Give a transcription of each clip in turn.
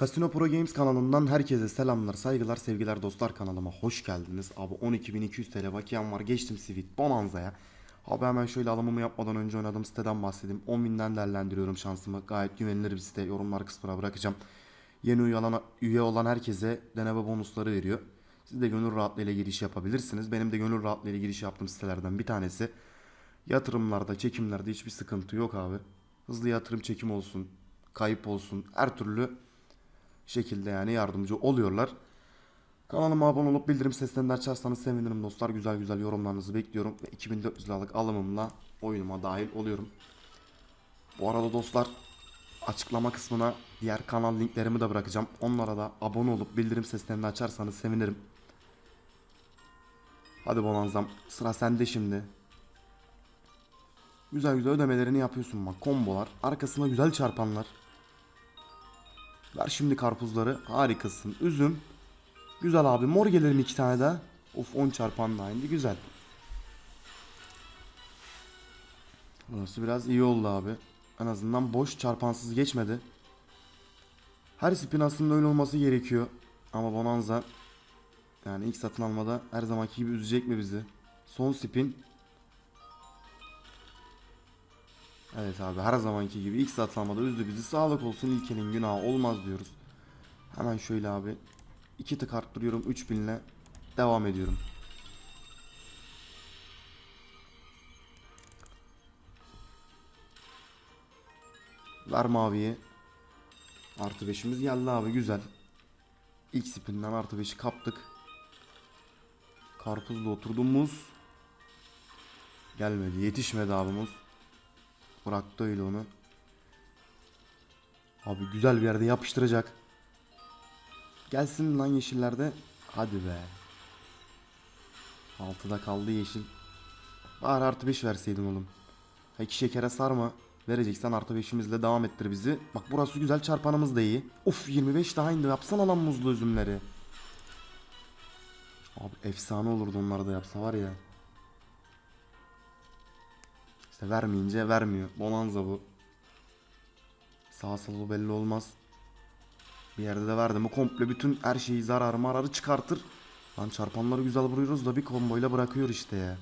Casino Pro Games kanalından herkese selamlar, saygılar, sevgiler dostlar kanalıma hoş geldiniz. Abi 12.200 TL bakiyem var. Geçtim Sweet Bonanza'ya. Abi hemen şöyle alımımı yapmadan önce oynadığım siteden bahsedeyim. 10.000'den değerlendiriyorum şansımı. Gayet güvenilir bir site. Yorumlar kısmına bırakacağım. Yeni üye olan, üye olan herkese deneme bonusları veriyor. Siz de gönül rahatlığıyla giriş yapabilirsiniz. Benim de gönül rahatlığıyla giriş yaptığım sitelerden bir tanesi. Yatırımlarda, çekimlerde hiçbir sıkıntı yok abi. Hızlı yatırım çekim olsun, kayıp olsun her türlü şekilde yani yardımcı oluyorlar. Kanalıma abone olup bildirim seslerini açarsanız sevinirim dostlar. Güzel güzel yorumlarınızı bekliyorum. Ve 2400 liralık alımımla oyunuma dahil oluyorum. Bu arada dostlar açıklama kısmına diğer kanal linklerimi de bırakacağım. Onlara da abone olup bildirim seslerini açarsanız sevinirim. Hadi Bonanzam sıra sende şimdi. Güzel güzel ödemelerini yapıyorsun bak. Kombolar. Arkasına güzel çarpanlar. Ver şimdi karpuzları. Harikasın. Üzüm. Güzel abi. Mor mi iki tane daha? Of 10 çarpan da indi. Güzel. Burası biraz iyi oldu abi. En azından boş çarpansız geçmedi. Her spin aslında öyle olması gerekiyor. Ama Bonanza yani ilk satın almada her zamanki gibi üzecek mi bizi? Son spin. Evet abi her zamanki gibi ilk satın almada üzdü bizi. Sağlık olsun ilkenin günahı olmaz diyoruz. Hemen şöyle abi. iki tık arttırıyorum 3000 ile devam ediyorum. Ver maviyi. Artı 5'imiz geldi abi güzel. İlk spinden artı 5'i kaptık. Karpuzla oturduğumuz gelmedi. Yetişmedi abimiz. Bıraktı öyle onu. Abi güzel bir yerde yapıştıracak. Gelsin lan yeşillerde. Hadi be. Altıda kaldı yeşil. Bari artı 5 verseydin oğlum. Ha, iki şekere sarma. Vereceksen artı 5'imizle devam ettir bizi. Bak burası güzel çarpanımız da iyi. Of 25 daha indi. Yapsana lan muzlu üzümleri. Abi efsane olurdu onlar da yapsa var ya. İşte vermeyince vermiyor. Bonanza bu. Sağ solu belli olmaz. Bir yerde de verdi mi komple bütün her şeyi zararı mararı çıkartır. Lan çarpanları güzel vuruyoruz da bir komboyla bırakıyor işte ya.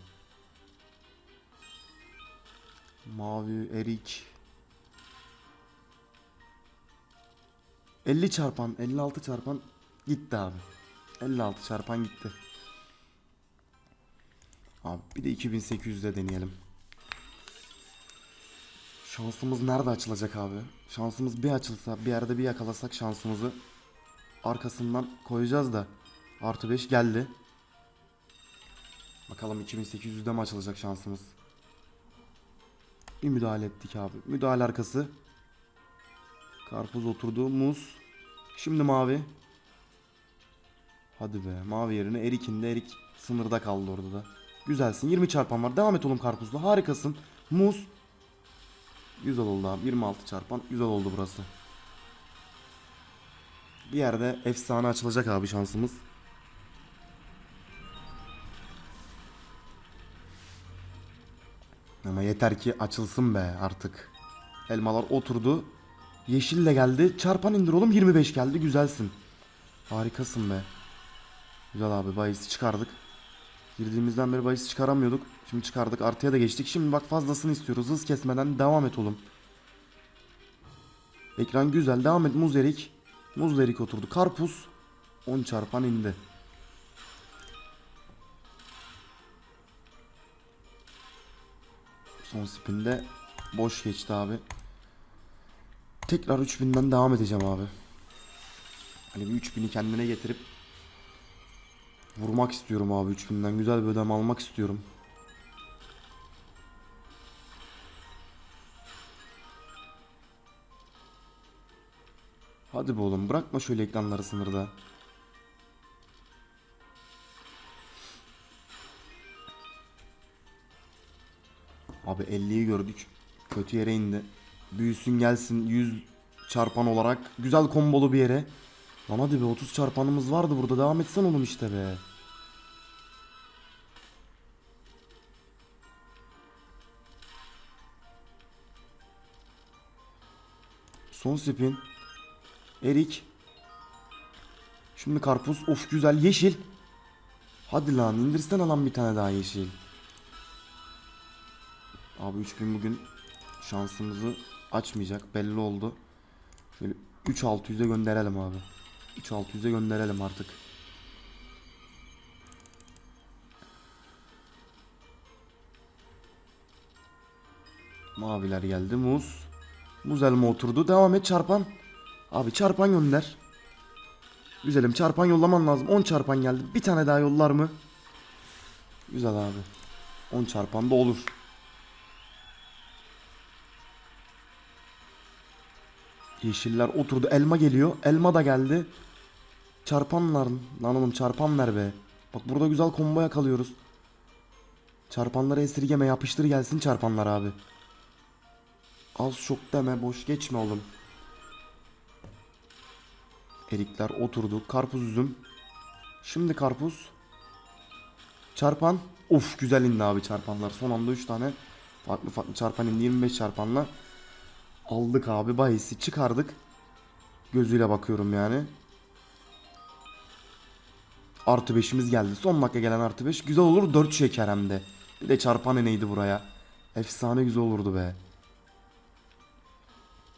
Mavi, erik. 50 çarpan, 56 çarpan gitti abi. 56 çarpan gitti. Abi bir de 2800'de deneyelim. Şansımız nerede açılacak abi? Şansımız bir açılsa, bir yerde bir yakalasak şansımızı arkasından koyacağız da. Artı 5 geldi. Bakalım 2800'de mi açılacak şansımız? Bir müdahale ettik abi. Müdahale arkası. Karpuz oturdu. Muz. Şimdi mavi. Hadi be. Mavi yerine Erik'in de Erik sınırda kaldı orada da. Güzelsin. 20 çarpan var. Devam et oğlum karpuzla. Harikasın. Muz. Güzel oldu abi. 26 çarpan. Güzel oldu burası. Bir yerde efsane açılacak abi şansımız. Ama yeter ki açılsın be artık. Elmalar oturdu. Yeşille geldi. Çarpan indir oğlum 25 geldi. Güzelsin. Harikasın be. Güzel abi bahis çıkardık. Girdiğimizden beri bahis çıkaramıyorduk. Şimdi çıkardık artıya da geçtik. Şimdi bak fazlasını istiyoruz. Hız kesmeden devam et oğlum. Ekran güzel. Devam et. Muz erik. Muz erik oturdu. Karpuz. 10 çarpan indi. Son spinde boş geçti abi. Tekrar 3000'den devam edeceğim abi. Hani bir 3000'i kendine getirip vurmak istiyorum abi 3000'den. Güzel bir ödeme almak istiyorum. Hadi be oğlum bırakma şöyle ekranları sınırda. Abi 50'yi gördük. Kötü yere indi. Büyüsün gelsin 100 çarpan olarak. Güzel kombolu bir yere. Lan hadi be 30 çarpanımız vardı burada. Devam etsen oğlum işte be. Son spin. Erik. Şimdi karpuz. Of güzel. Yeşil. Hadi lan indirsen alan bir tane daha yeşil. Abi 3000 bugün şansımızı açmayacak. Belli oldu. Şöyle 3600'e gönderelim abi. 3600'e gönderelim artık. Maviler geldi. Muz. Muz elma oturdu. Devam et çarpan. Abi çarpan gönder. Güzelim çarpan yollaman lazım. 10 çarpan geldi. Bir tane daha yollar mı? Güzel abi. 10 çarpan da olur. Yeşiller oturdu. Elma geliyor. Elma da geldi. Çarpanlar. Lan oğlum çarpan ver be. Bak burada güzel combo yakalıyoruz. Çarpanları esirgeme yapıştır gelsin çarpanlar abi. Az çok deme boş geçme oğlum. Erikler oturdu. Karpuz üzüm. Şimdi karpuz. Çarpan. Of güzel indi abi çarpanlar. Son anda 3 tane farklı farklı çarpan indi. 25 çarpanla. Aldık abi bahisi çıkardık. Gözüyle bakıyorum yani. Artı 5'imiz geldi. Son dakika gelen artı 5. Güzel olur 4 şeker hem de. Bir de çarpan neydi buraya. Efsane güzel olurdu be.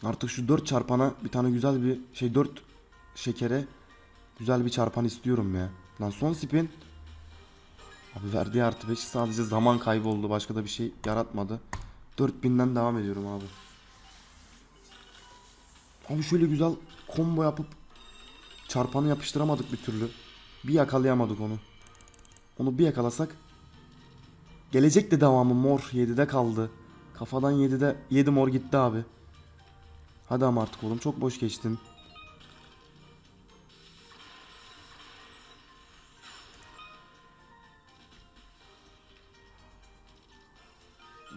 Artık şu 4 çarpana bir tane güzel bir şey 4 şekere güzel bir çarpan istiyorum ya. Lan son spin. Abi verdiği artı 5 sadece zaman kaybı oldu. Başka da bir şey yaratmadı. 4000'den devam ediyorum abi. Abi şöyle güzel combo yapıp çarpanı yapıştıramadık bir türlü. Bir yakalayamadık onu. Onu bir yakalasak gelecek de devamı mor 7'de kaldı. Kafadan 7'de 7 mor gitti abi. Hadi ama artık oğlum çok boş geçtin.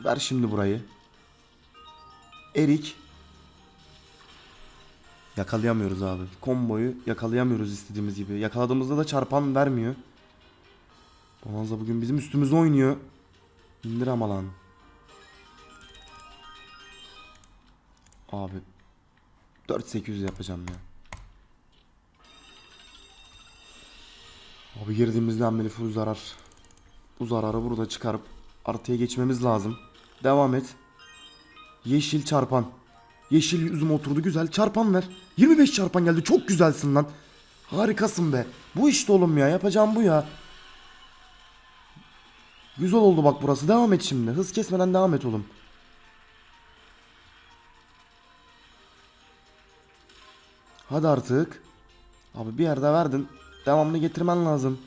Ver şimdi burayı. Erik. Yakalayamıyoruz abi. Komboyu yakalayamıyoruz istediğimiz gibi. Yakaladığımızda da çarpan vermiyor. Bonanza bugün bizim üstümüze oynuyor. İndir ama lan. Abi 4800 yapacağım ya. Abi girdiğimizden beri full zarar. Bu zararı burada çıkarıp artıya geçmemiz lazım. Devam et. Yeşil çarpan. Yeşil üzüm oturdu güzel. Çarpan ver. 25 çarpan geldi. Çok güzelsin lan. Harikasın be. Bu işte oğlum ya. Yapacağım bu ya. Güzel oldu bak burası. Devam et şimdi. Hız kesmeden devam et oğlum. Hadi artık. Abi bir yerde verdin. Devamını getirmen lazım.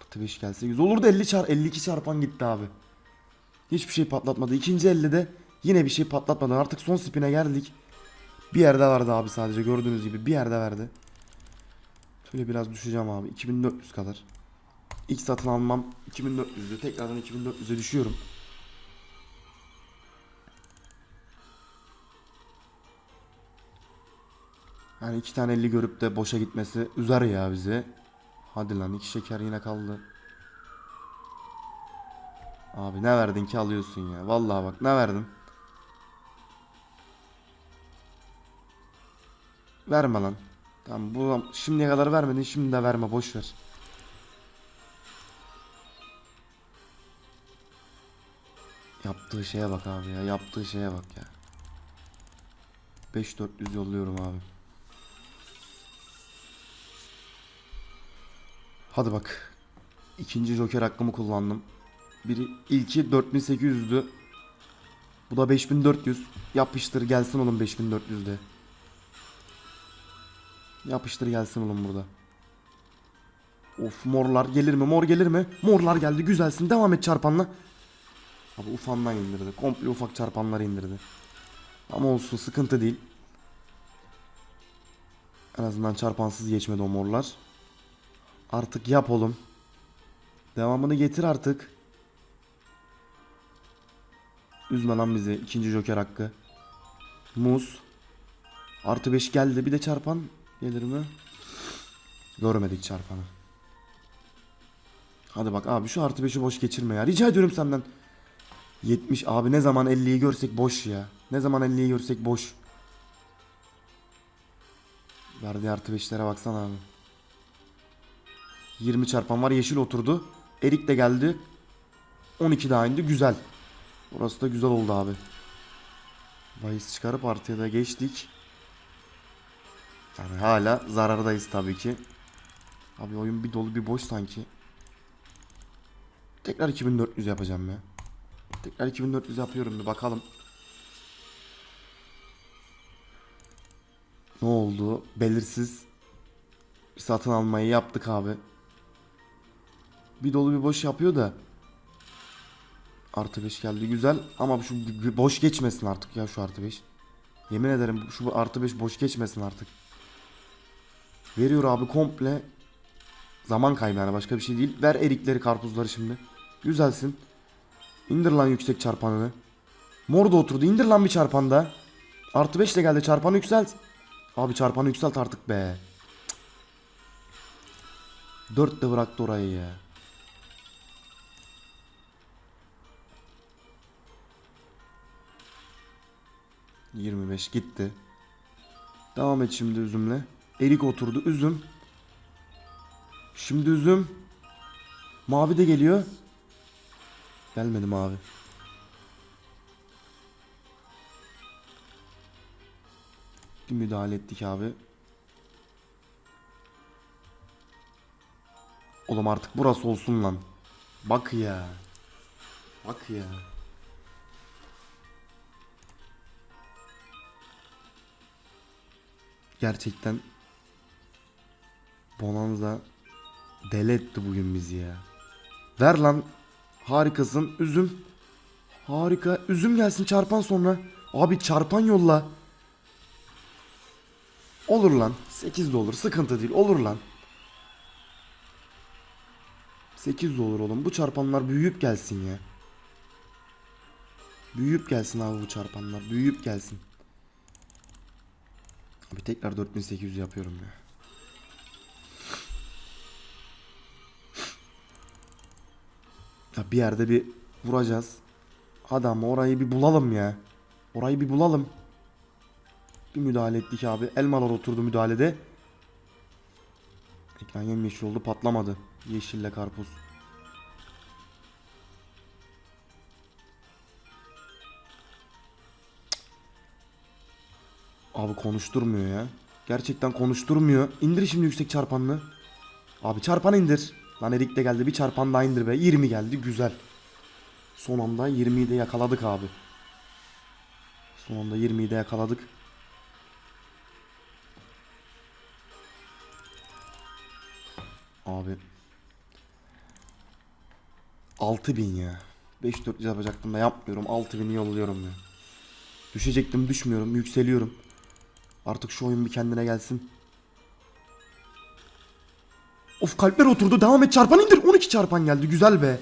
Artı 5 gelse 100 olurdu 50 çar 52 çarpan gitti abi. Hiçbir şey patlatmadı. İkinci elde de yine bir şey patlatmadı. Artık son spine geldik. Bir yerde vardı abi sadece gördüğünüz gibi bir yerde verdi. Şöyle biraz düşeceğim abi 2400 kadar. İlk satın almam 2400'dü. Tekrardan 2400'e düşüyorum. Yani iki tane 50 görüp de boşa gitmesi üzer ya bizi. Hadi lan iki şeker yine kaldı. Abi ne verdin ki alıyorsun ya. Vallahi bak ne verdin. Verme lan. Tamam bu şimdiye kadar vermedin şimdi de verme boş ver. Yaptığı şeye bak abi ya. Yaptığı şeye bak ya. 5400 yolluyorum abi. Hadi bak. İkinci joker hakkımı kullandım. Biri ilki 4800'dü. Bu da 5400. Yapıştır gelsin oğlum 5400'de. Yapıştır gelsin oğlum burada. Of morlar gelir mi? Mor gelir mi? Morlar geldi. Güzelsin. Devam et çarpanla. Abi ufandan indirdi. Komple ufak çarpanları indirdi. Ama olsun sıkıntı değil. En azından çarpansız geçmedi o morlar. Artık yap oğlum. Devamını getir artık. Üzme lan bizi. İkinci joker hakkı. Muz. Artı 5 geldi. Bir de çarpan gelir mi? Görmedik çarpanı. Hadi bak abi şu artı 5'i boş geçirme ya. Rica ediyorum senden. 70 abi ne zaman 50'yi görsek boş ya. Ne zaman 50'yi görsek boş. Verdiği artı 5'lere baksana abi. 20 çarpan var. Yeşil oturdu. Erik de geldi. 12 daha indi. Güzel. Burası da güzel oldu abi. Bahis çıkarıp artıya da geçtik. Yani hala zarardayız tabii ki. Abi oyun bir dolu bir boş sanki. Tekrar 2400 yapacağım ya. Tekrar 2400 yapıyorum bir bakalım. Ne oldu? Belirsiz bir satın almayı yaptık abi. Bir dolu bir boş yapıyor da. Artı 5 geldi güzel ama şu boş geçmesin artık ya şu artı 5. Yemin ederim şu artı 5 boş geçmesin artık. Veriyor abi komple. Zaman kaybı yani başka bir şey değil. Ver erikleri karpuzları şimdi. Güzelsin. İndir lan yüksek çarpanını. Mor da oturdu. İndir lan bir çarpanda. Artı 5 ile geldi. Çarpanı yükselt. Abi çarpanı yükselt artık be. 4 de bıraktı orayı ya. Yirmi beş gitti. Devam et şimdi üzümle. Erik oturdu. Üzüm. Şimdi üzüm. Mavi de geliyor. Gelmedi mavi. Bir müdahale ettik abi. Oğlum artık burası olsun lan. Bak ya. Bak ya. Gerçekten Bonanza deli etti bugün bizi ya. Ver lan. Harikasın. Üzüm. Harika. Üzüm gelsin çarpan sonra. Abi çarpan yolla. Olur lan. 8 de olur. Sıkıntı değil. Olur lan. 8 de olur oğlum. Bu çarpanlar büyüyüp gelsin ya. Büyüyüp gelsin abi bu çarpanlar. Büyüyüp gelsin. Abi tekrar 4800 yapıyorum ya. Ya bir yerde bir vuracağız. Hadi ama orayı bir bulalım ya. Orayı bir bulalım. Bir müdahale ettik abi. Elmalar oturdu müdahalede. Ekran yemyeşil oldu patlamadı. Yeşille karpuz. Abi konuşturmuyor ya. Gerçekten konuşturmuyor. İndir şimdi yüksek çarpanını. Abi çarpanı indir. Lan Erik de geldi bir çarpan daha indir be. 20 geldi güzel. Son anda 20'yi de yakaladık abi. Son anda 20'yi de yakaladık. Abi. 6000 ya. 5400 yapacaktım da yapmıyorum. 6000'i yolluyorum ya. Düşecektim düşmüyorum. Yükseliyorum. Artık şu oyun bir kendine gelsin. Of kalpler oturdu. Devam et çarpan indir. 12 çarpan geldi. Güzel be.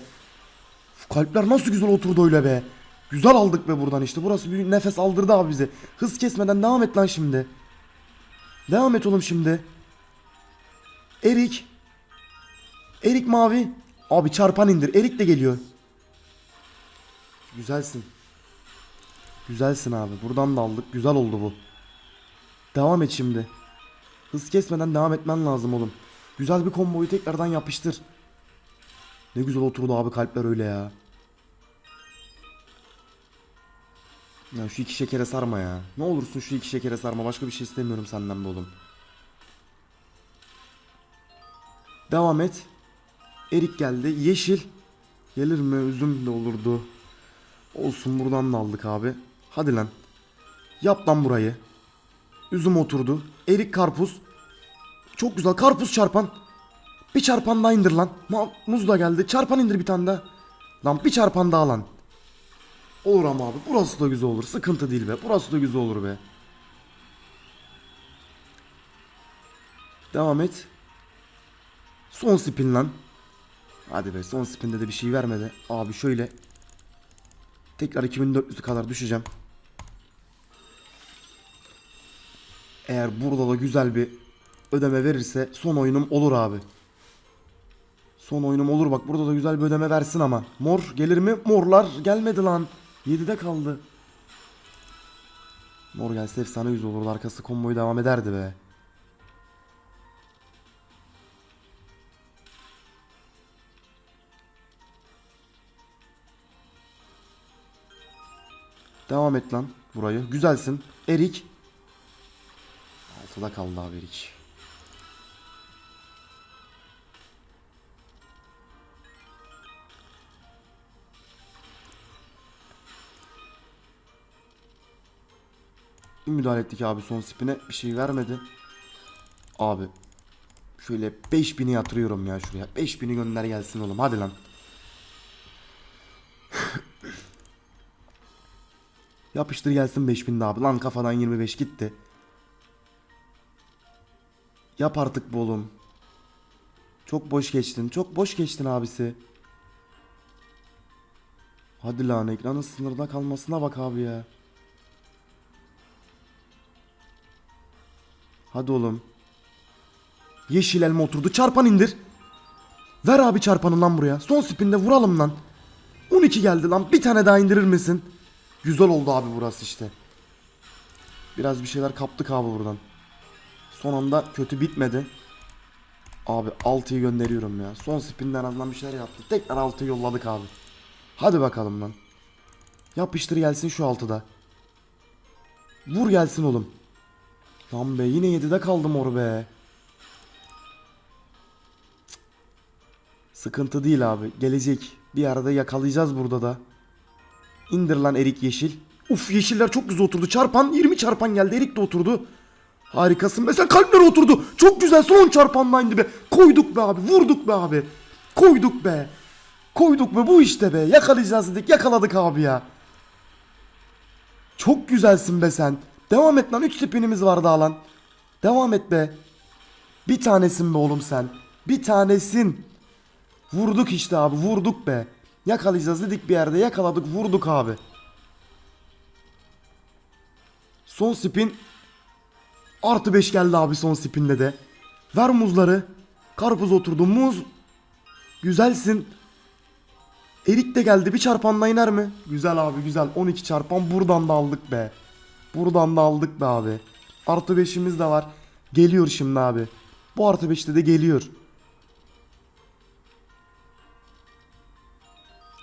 Of, kalpler nasıl güzel oturdu öyle be. Güzel aldık be buradan işte. Burası bir nefes aldırdı abi bize. Hız kesmeden devam et lan şimdi. Devam et oğlum şimdi. Erik. Erik mavi. Abi çarpan indir. Erik de geliyor. Güzelsin. Güzelsin abi. Buradan da aldık. Güzel oldu bu. Devam et şimdi. Hız kesmeden devam etmen lazım oğlum. Güzel bir komboyu tekrardan yapıştır. Ne güzel oturdu abi kalpler öyle ya. Ya şu iki şekere sarma ya. Ne olursun şu iki şekere sarma. Başka bir şey istemiyorum senden be oğlum. Devam et. Erik geldi. Yeşil. Gelir mi? Üzüm de olurdu. Olsun buradan da aldık abi. Hadi lan. Yap lan burayı. Üzüm oturdu. Erik karpuz. Çok güzel. Karpuz çarpan. Bir çarpan daha indir lan. Ma- muz da geldi. Çarpan indir bir tane daha. Lan bir çarpan daha lan. Olur ama abi. Burası da güzel olur. Sıkıntı değil be. Burası da güzel olur be. Devam et. Son spin lan. Hadi be son spinde de bir şey vermedi. Abi şöyle. Tekrar 2400 kadar düşeceğim. Eğer burada da güzel bir ödeme verirse son oyunum olur abi. Son oyunum olur bak burada da güzel bir ödeme versin ama. Mor gelir mi? Morlar gelmedi lan. 7'de kaldı. Mor gelse efsane yüz olurdu. Arkası komboyu devam ederdi be. Devam et lan burayı. Güzelsin. Erik Altıda kaldı abi Erik. Bir müdahale ettik abi son spine. Bir şey vermedi. Abi. Şöyle 5000'i yatırıyorum ya şuraya. 5000'i gönder gelsin oğlum. Hadi lan. Yapıştır gelsin 5000 de abi. Lan kafadan 25 gitti. Yap artık bu oğlum. Çok boş geçtin. Çok boş geçtin abisi. Hadi lan ekranın sınırda kalmasına bak abi ya. Hadi oğlum. Yeşil elma oturdu. Çarpan indir. Ver abi çarpanı lan buraya. Son spinde vuralım lan. 12 geldi lan. Bir tane daha indirir misin? Güzel oldu abi burası işte. Biraz bir şeyler kaptık abi buradan. Son anda kötü bitmedi. Abi 6'yı gönderiyorum ya. Son spinden en azından bir şeyler yaptık. Tekrar 6'yı yolladık abi. Hadi bakalım lan. Yapıştır gelsin şu 6'da. Vur gelsin oğlum. Lan be yine 7'de kaldım or be. Sıkıntı değil abi. Gelecek. Bir arada yakalayacağız burada da. İndir lan Erik Yeşil. Uf yeşiller çok güzel oturdu. Çarpan 20 çarpan geldi. Erik de oturdu. Harikasın. Mesela kalpler oturdu. Çok güzel son çarpanla indi be. Koyduk be abi. Vurduk be abi. Koyduk be. Koyduk be bu işte be. Yakalayacağız dedik. Yakaladık abi ya. Çok güzelsin be sen. Devam et lan 3 spinimiz var daha. Devam et be. Bir tanesin be oğlum sen. Bir tanesin. Vurduk işte abi vurduk be. Yakalayacağız dedik bir yerde yakaladık vurduk abi. Son spin. Artı 5 geldi abi son spinde de. Ver muzları. Karpuz oturdu muz. Güzelsin. Erik de geldi bir çarpanla iner mi? Güzel abi güzel 12 çarpan buradan da aldık be. Buradan da aldık be abi. Artı 5'imiz de var. Geliyor şimdi abi. Bu artı 5'te de geliyor.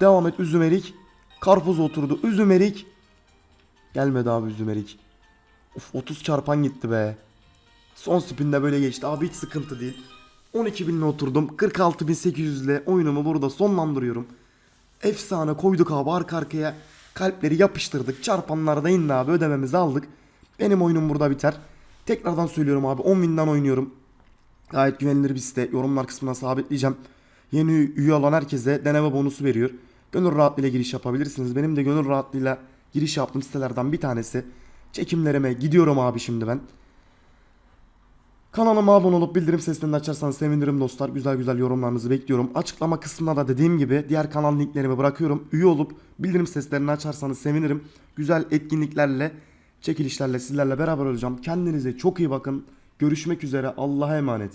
Devam et üzüm erik. Karpuz oturdu. Üzüm erik. Gelmedi abi üzüm erik. Of 30 çarpan gitti be. Son spinde böyle geçti. Abi hiç sıkıntı değil. 12.000'le oturdum. 46.800 ile oyunumu burada sonlandırıyorum. Efsane koyduk abi arka arkaya. Kalpleri yapıştırdık. Çarpanlar da indi abi. Ödememizi aldık. Benim oyunum burada biter. Tekrardan söylüyorum abi. 10.000'den oynuyorum. Gayet güvenilir bir site. Yorumlar kısmına sabitleyeceğim. Yeni üye olan herkese deneme bonusu veriyor. Gönül rahatlığıyla giriş yapabilirsiniz. Benim de gönül rahatlığıyla giriş yaptığım sitelerden bir tanesi. Çekimlerime gidiyorum abi şimdi ben. Kanalıma abone olup bildirim seslerini açarsanız sevinirim dostlar. Güzel güzel yorumlarınızı bekliyorum. Açıklama kısmına da dediğim gibi diğer kanal linklerimi bırakıyorum. Üye olup bildirim seslerini açarsanız sevinirim. Güzel etkinliklerle, çekilişlerle sizlerle beraber olacağım. Kendinize çok iyi bakın. Görüşmek üzere. Allah'a emanet.